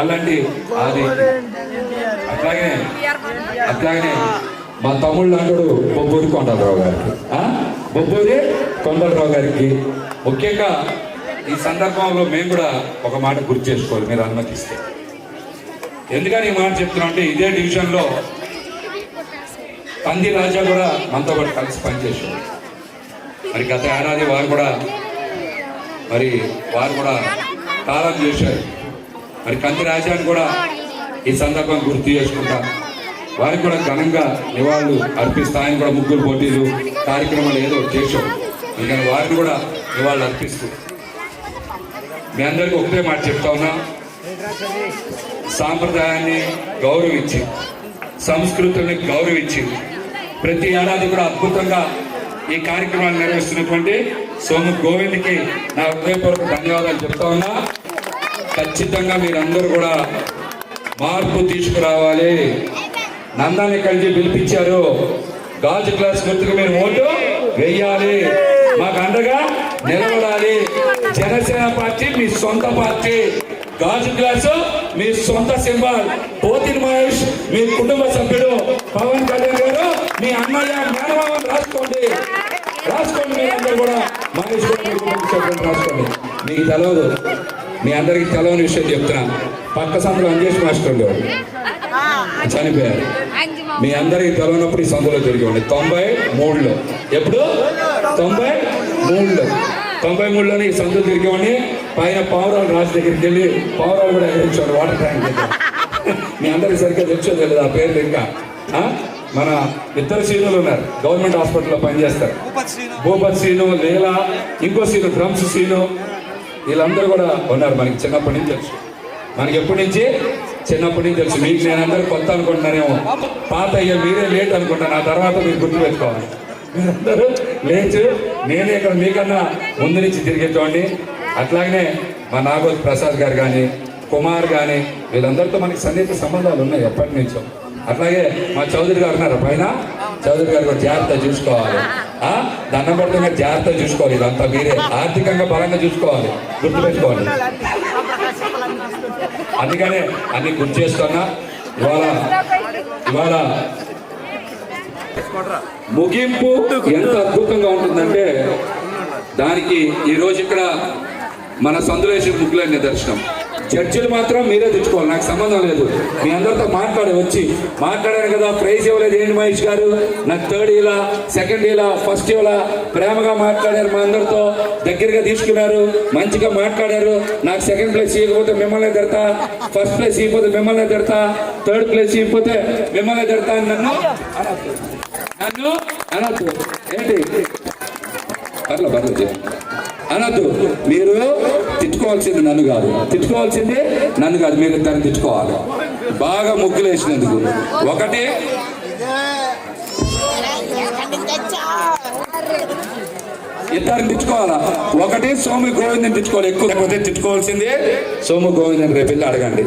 అలాంటి అది అట్లాగే అట్లాగే మా తమ్ముళ్ళు అంటాడు బొబ్బూరి కొండలరావు గారికి. బొబ్బూరి కొండలరావు గారికి. ముఖ్యంగా ఈ సందర్భంలో మేము కూడా ఒక మాట గుర్తు చేసుకోవాలి మీరు అనుమతిస్తే. ఎందుకని ఈ మాట చెప్తున్నా అంటే ఇదే డివిజన్లో పంది రాజా కూడా మనతో పాటు కలిసి పనిచేసాడు మరి గత ఏడాది వారు కూడా మరి వారు కూడా కాలం చేశారు. మరి కంది రాజాని కూడా ఈ సందర్భం గుర్తు చేసుకుంటా. వారికి కూడా ఘనంగా నివాళులు అర్పిస్తాయని కూడా ముగ్గురు పోటీలు కార్యక్రమాలు ఏదో చేశాం. అందుకని వారిని కూడా నివాళులు అర్పిస్తూ. మీ అందరికీ ఒకటే మాట చెప్తా ఉన్నా. సాంప్రదాయాన్ని గౌరవించి సంస్కృతుల్ని గౌరవించి ప్రతి ఏడాది కూడా అద్భుతంగా ఈ కార్యక్రమాన్ని నిర్వహిస్తున్నటువంటి సోము గోవింద్కి నా హృదయపూర్వక ధన్యవాదాలు చెప్తా ఉన్నా. ఖచ్చితంగా మీరందరూ కూడా మార్పు తీసుకురావాలి. నందాన్ని కలిసి పిలిపించారు. గాజు క్లాస్ గుర్తుకు మీరు ఓటు వెయ్యాలి మాకు అండగా నిలబడాలి. జనసేన పార్టీ మీ సొంత పార్టీ. గాజు గ్లాసు మీ సొంత సింబల్. పోతిన్ మహేష్ మీ కుటుంబ సభ్యుడు. పవన్ కళ్యాణ్ గారు మీ అన్నయ్య మేనమామని రాసుకోండి. రాసుకోండి మీరందరూ కూడా. మహేష్ కూడా మీ రాసుకోండి. మీకు తెలవదు. మీ అందరికి తెలవని విషయం చెప్తున్నా. పక్క సందులో అంజేష్ మాస్టర్ ఉండేవాడు. చనిపోయారు. మీ అందరికి తెలవనప్పుడు ఈ సందులో తిరిగేవాడి తొంభై మూడులో. ఎప్పుడు? తొంభై మూడులో. తొంభై మూడులోనే ఈ సందులో తిరిగేవాడిని పైన పావురాలు రాజు దగ్గరికి వెళ్ళి పావురాలు కూడా ఎగరించాడు వాటర్ ట్యాంక్ దగ్గర. మీ అందరికి సరిగ్గా తెచ్చో తెలియదు ఆ పేర్లు ఇంకా? మన ఇద్దరు సీనులు ఉన్నారు. గవర్నమెంట్ హాస్పిటల్లో పనిచేస్తారు. భూపత్ సీను లీలా ఇంకో సీను డ్రమ్స్ సీను. వీళ్ళందరూ కూడా ఉన్నారు. మనకి చిన్నప్పటి నుంచి తెలుసు. మనకి ఎప్పటి నుంచి? చిన్నప్పటి నుంచి తెలుసు. మీకు నేను అందరూ కొత్త అనుకుంటున్నానేమో పాత అయ్యా మీరే లేట్ అనుకుంటాను ఆ తర్వాత మీరు గుర్తుపెట్టుకోవాలి మీరందరూ లేచు. నేనే ఇక్కడ మీకన్నా ముందు నుంచి తిరిగేటోండి అట్లాగనే మా నాగోజ్ ప్రసాద్ గారు కానీ కుమార్ కానీ వీళ్ళందరితో మనకి సన్నిహిత సంబంధాలు ఉన్నాయి ఎప్పటి నుంచో. అట్లాగే మా చౌదరి గారు ఉన్నారు పైన? చౌదరి గారు కూడా జాగ్రత్త చూసుకోవాలి. దండం పడుతున్న జాగ్రత్త చూసుకోవాలి ఇదంతా మీరే. ఆర్థికంగా బలంగా చూసుకోవాలి గుర్తుపెట్టుకోవాలి అందుకనే అన్ని గుర్తు చేసుకున్నా ఇవాళ ఇవాళ ముగింపు ఎంత అద్భుతంగా ఉంటుందంటే దానికి ఈ ఇక్కడ మన సందులేసి ముగ్గులే నిదర్శనం. జడ్జిలు మాత్రం మీరే తెచ్చుకోవాలి. నాకు సంబంధం లేదు. మీ అందరితో మాట్లాడి వచ్చి మాట్లాడాను కదా ప్రైజ్ ఇవ్వలేదు ఏంటి మహేష్ గారు? నాకు థర్డ్ ఇలా సెకండ్ ఇలా ఫస్ట్ ఇలా ప్రేమగా మాట్లాడారు మా అందరితో దగ్గరగా తీసుకున్నారు మంచిగా మాట్లాడారు. నాకు సెకండ్ ప్లేస్ ఇవ్వకపోతే మిమ్మల్ని తిడతా ఫస్ట్ ప్లేస్ ఇవ్వకపోతే మిమ్మల్ని తిడతా థర్డ్ ప్లేస్ ఇవ్వకపోతే మిమ్మల్ని తిడతా అని నన్ను నన్ను అనొద్దు. ఏంటి? పర్లే పర్లేదు అనొద్దు. మీరు తిట్టుకోవాల్సింది నన్ను కాదు. తిట్టుకోవాల్సింది నన్ను కాదు. మీరు దాన్ని తిట్టుకోవాలి. బాగా ముగ్గులు వేసినందుకు ఒకటి. ఇద్దరిని తిట్టుకోవాలా? ఒకటి సోము గోవిందని తిట్టుకోవాలి. ఎక్కువ లేకపోతే తిట్టుకోవాల్సిందే సోము గోవిందని రేపు వెళ్ళి అడగండి.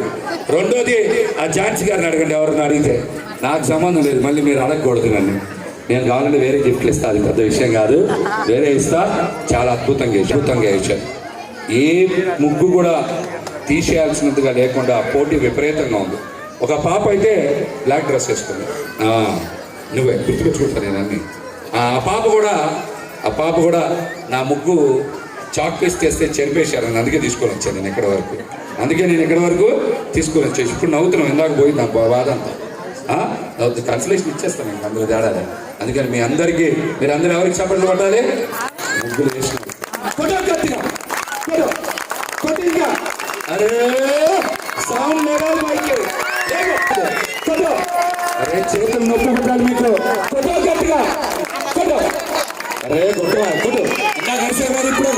రెండోది ఆ ఝాన్సీ గారిని అడగండి. ఎవరిని అడిగితే? నాకు సంబంధం లేదు. మళ్ళీ మీరు అడగకూడదు నన్ను. నేను కావాలంటే వేరే గిఫ్ట్లు ఇస్తా అది పెద్ద విషయం కాదు. వేరే ఇస్తా చాలా అద్భుతంగా అద్భుతంగా ఇచ్చారు ఏ ముగ్గు కూడా తీసేయాల్సినంతగా లేకుండా పోటీ విపరీతంగా ఉంది. ఒక పాప అయితే బ్లాక్ డ్రెస్ వేసుకుంది. నువ్వే గుర్తుపెట్టుకుంటా నేను అన్ని. ఆ పాప కూడా ఆ పాప కూడా నా ముగ్గు చాక్ పీస్ చేస్తే చెరిపేశారని అందుకే తీసుకొని వచ్చాను నేను ఇక్కడ వరకు. అందుకే నేను ఇక్కడ వరకు తీసుకొని వచ్చాను. ఇప్పుడు నవ్వుతున్నాం ఇందాక పోయింది నాకు బాధ అంతా. లేకపోతే కన్సలేషన్ ఇచ్చేస్తాను ఇంకా అందులో తేడా అందుకని మీ అందరికీ మీరు అందరూ ఎవరికి చెప్పండి పట్టాలి ముగ్గులు వేసిన అరే చేతులు నొప్పి పుట్టాలి మీకు. కొట్టో గట్టిగా అరే కొట్టు ఇంకా కలిసే ఇప్పుడు.